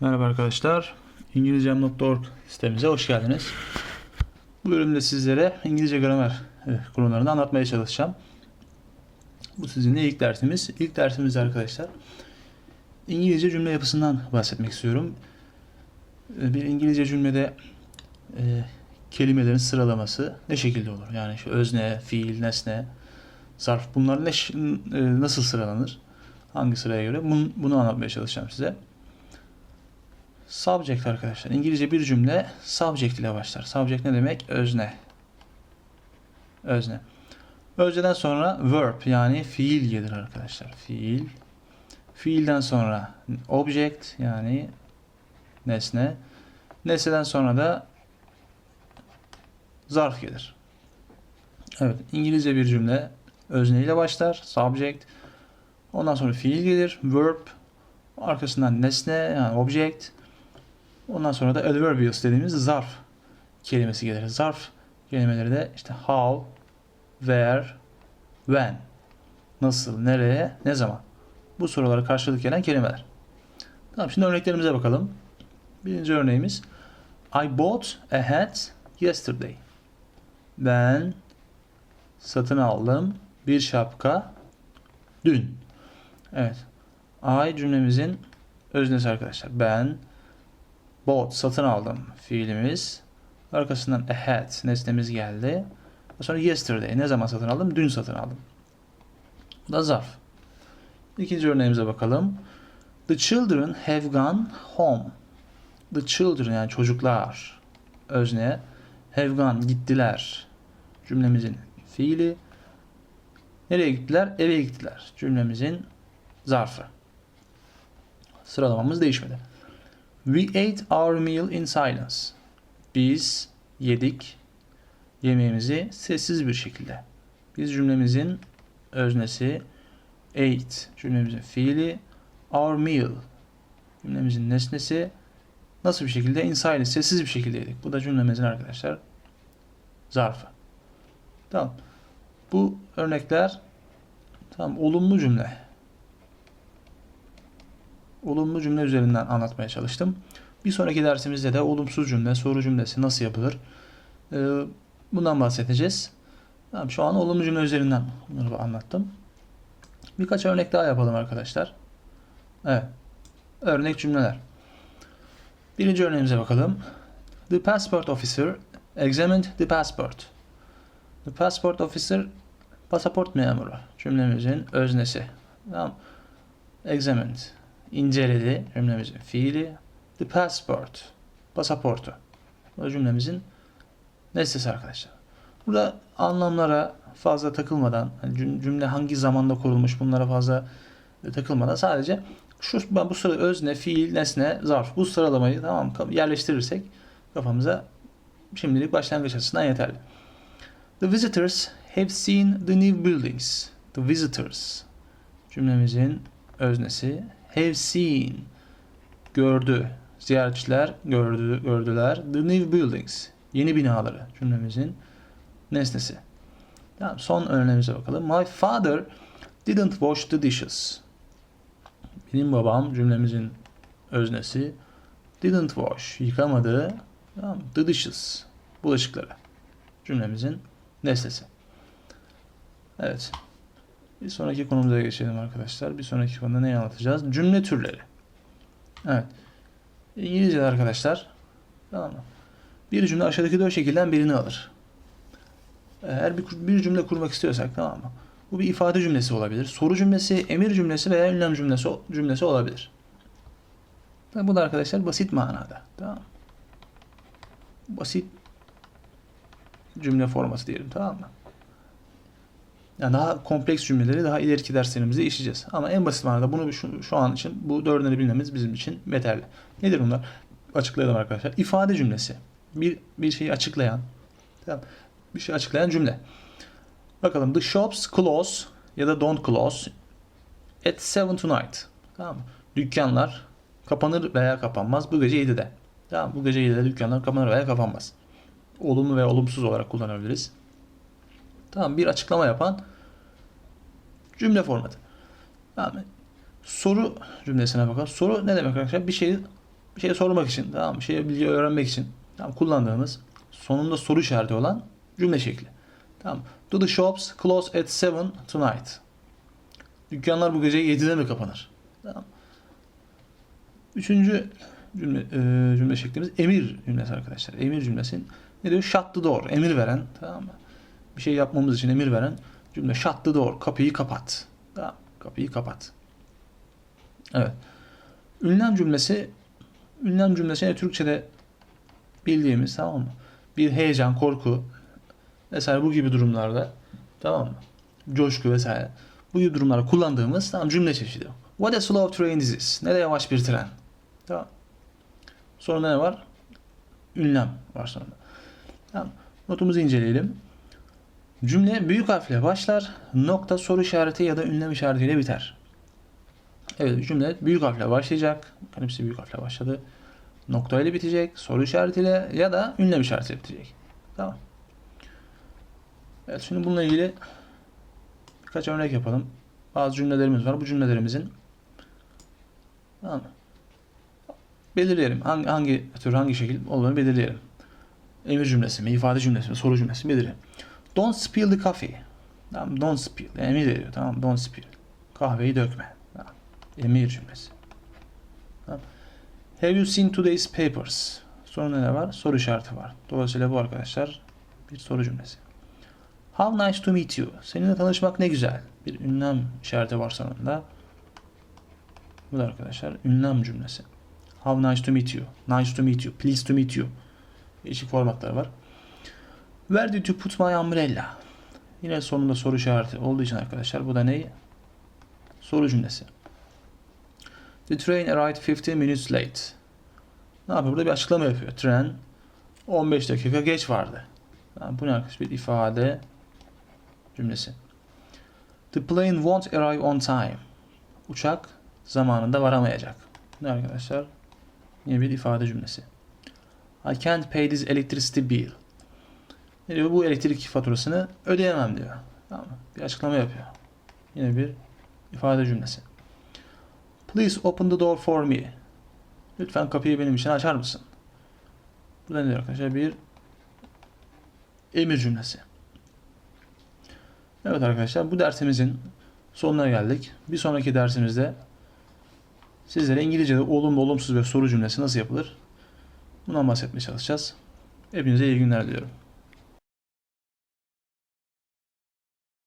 Merhaba arkadaşlar. İngilizcem.org sitemize hoş geldiniz. Bu bölümde sizlere İngilizce gramer e, konularını anlatmaya çalışacağım. Bu sizinle ilk dersimiz. İlk dersimiz arkadaşlar İngilizce cümle yapısından bahsetmek istiyorum. E, Bir İngilizce cümlede e, kelimelerin sıralaması ne şekilde olur? Yani şu özne, fiil, nesne, zarf bunlar ne, e, nasıl sıralanır? Hangi sıraya göre? Bunu, bunu anlatmaya çalışacağım size. Subject arkadaşlar. İngilizce bir cümle subject ile başlar. Subject ne demek? Özne. Özne. Özneden sonra verb yani fiil gelir arkadaşlar. Fiil. Fiilden sonra object yani nesne. Nesneden sonra da zarf gelir. Evet, İngilizce bir cümle özne ile başlar. Subject. Ondan sonra fiil gelir. Verb. Arkasından nesne yani object. Ondan sonra da adverbials dediğimiz zarf kelimesi gelir. Zarf kelimeleri de işte how, where, when. Nasıl, nereye, ne zaman. Bu sorulara karşılık gelen kelimeler. Tamam şimdi örneklerimize bakalım. Birinci örneğimiz I bought a hat yesterday. Ben satın aldım bir şapka dün. Evet. I cümlemizin öznesi arkadaşlar. Ben bought satın aldım fiilimiz. Arkasından a hat nesnemiz geldi. Sonra yesterday ne zaman satın aldım? Dün satın aldım. Bu da zarf. İkinci örneğimize bakalım. The children have gone home. The children yani çocuklar özne have gone gittiler. Cümlemizin fiili. Nereye gittiler? Eve gittiler. Cümlemizin zarfı. Sıralamamız değişmedi. We ate our meal in silence. Biz yedik yemeğimizi sessiz bir şekilde. Biz cümlemizin öznesi ate cümlemizin fiili our meal cümlemizin nesnesi nasıl bir şekilde in silence sessiz bir şekilde yedik. Bu da cümlemizin arkadaşlar zarfı. Tamam. Bu örnekler tamam olumlu cümle olumlu cümle üzerinden anlatmaya çalıştım. Bir sonraki dersimizde de olumsuz cümle, soru cümlesi nasıl yapılır? Ee, bundan bahsedeceğiz. Tamam, şu an olumlu cümle üzerinden bunları anlattım. Birkaç örnek daha yapalım arkadaşlar. Evet. Örnek cümleler. Birinci örneğimize bakalım. The passport officer examined the passport. The passport officer pasaport memuru. Cümlemizin öznesi. Tamam. Examined inceledi cümlemizin fiili. The passport. Pasaportu. Bu da cümlemizin nesnesi arkadaşlar. Burada anlamlara fazla takılmadan hani cüm- cümle hangi zamanda kurulmuş bunlara fazla takılmadan sadece şu ben bu sırada özne, fiil, nesne, zarf bu sıralamayı tamam yerleştirirsek kafamıza şimdilik başlangıç açısından yeterli. The visitors have seen the new buildings. The visitors cümlemizin öznesi have seen gördü. Ziyaretçiler gördü, gördüler. The new buildings. Yeni binaları cümlemizin nesnesi. Tamam, son örneğimize bakalım. My father didn't wash the dishes. Benim babam cümlemizin öznesi didn't wash. Yıkamadı. Tamam, the dishes. Bulaşıkları. Cümlemizin nesnesi. Evet. Bir sonraki konumuza geçelim arkadaşlar. Bir sonraki konuda ne anlatacağız? Cümle türleri. Evet. İngilizce'de arkadaşlar. Tamam mı? Bir cümle aşağıdaki dört şekilden birini alır. Eğer bir, bir cümle kurmak istiyorsak tamam mı? Bu bir ifade cümlesi olabilir. Soru cümlesi, emir cümlesi veya ünlem cümlesi, cümlesi olabilir. Tabii bu da arkadaşlar basit manada. Tamam? Basit cümle forması diyelim tamam mı? Yani daha kompleks cümleleri daha ileriki derslerimizde işleyeceğiz. Ama en basit manada bunu şu, şu an için bu dördünü bilmemiz bizim için yeterli. Nedir bunlar? Açıklayalım arkadaşlar. İfade cümlesi. Bir, bir şeyi açıklayan, tamam, bir şey açıklayan cümle. Bakalım. The shops close ya da don't close at 7 tonight. Tamam mı? Dükkanlar kapanır veya kapanmaz bu gece 7'de. Tamam Bu gece 7'de dükkanlar kapanır veya kapanmaz. Olumlu veya olumsuz olarak kullanabiliriz. Tamam bir açıklama yapan cümle formatı. Tamam. Soru cümlesine bakalım. Soru ne demek arkadaşlar? Bir şeyi bir şey sormak için, tamam mı? Bir şey bilgi öğrenmek için tamam, kullandığımız sonunda soru işareti olan cümle şekli. Tamam. Do the shops close at 7 tonight? Dükkanlar bu gece 7'de mi kapanır? Tamam. Üçüncü cümle, e, cümle şeklimiz emir cümlesi arkadaşlar. Emir cümlesi ne diyor? Shut the door. Emir veren. Tamam mı? Bir şey yapmamız için emir veren cümle. Shut the door. Kapıyı kapat. Tamam. Kapıyı kapat. Evet. Ünlem cümlesi ünlem cümlesi ne Türkçe'de bildiğimiz tamam mı? Bir heyecan, korku vesaire bu gibi durumlarda tamam mı? Coşku vesaire. Bu gibi durumlarda kullandığımız tamam cümle çeşidi. What a slow train is this? Ne de yavaş bir tren. Tamam. Sonra ne var? Ünlem var sonunda. Tamam. Notumuzu inceleyelim. Cümle büyük harfle başlar. Nokta soru işareti ya da ünlem işaretiyle biter. Evet cümle büyük harfle başlayacak. Bakın hepsi büyük harfle başladı. Nokta ile bitecek. Soru işaretiyle ya da ünlem işaretiyle bitecek. Tamam. Evet şimdi bununla ilgili birkaç örnek yapalım. Bazı cümlelerimiz var. Bu cümlelerimizin tamam belirleyelim. Hangi, hangi tür, hangi şekil olduğunu belirleyelim. Emir cümlesi mi, ifade cümlesi mi, soru cümlesi mi belirleyelim. Don't spill the coffee. Tamam, don't spill. Emir veriyor. Tamam, don't spill. Kahveyi dökme. Tamam. Emir cümlesi. Tamam. Have you seen today's papers? Sonra ne var? Soru işareti var. Dolayısıyla bu arkadaşlar bir soru cümlesi. How nice to meet you. Seninle tanışmak ne güzel. Bir ünlem işareti var sonunda. Bu da arkadaşlar ünlem cümlesi. How nice to meet you. Nice to meet you. Pleased to meet you. Değişik formatlar var. Where did you put my umbrella? Yine sonunda soru işareti olduğu için arkadaşlar bu da ne? Soru cümlesi. The train arrived 15 minutes late. Ne yapıyor? Burada bir açıklama yapıyor. Tren 15 dakika geç vardı. Yani bu ne arkadaşlar? Bir ifade cümlesi. The plane won't arrive on time. Uçak zamanında varamayacak. Ne arkadaşlar? Yine bir ifade cümlesi. I can't pay this electricity bill. Ne diyor? Bu elektrik faturasını ödeyemem diyor. Tamam mı? Bir açıklama yapıyor. Yine bir ifade cümlesi. Please open the door for me. Lütfen kapıyı benim için açar mısın? Bu ne diyor arkadaşlar? Bir emir cümlesi. Evet arkadaşlar bu dersimizin sonuna geldik. Bir sonraki dersimizde sizlere İngilizce'de olumlu, olumsuz ve soru cümlesi nasıl yapılır? Bundan bahsetmeye çalışacağız. Hepinize iyi günler diliyorum.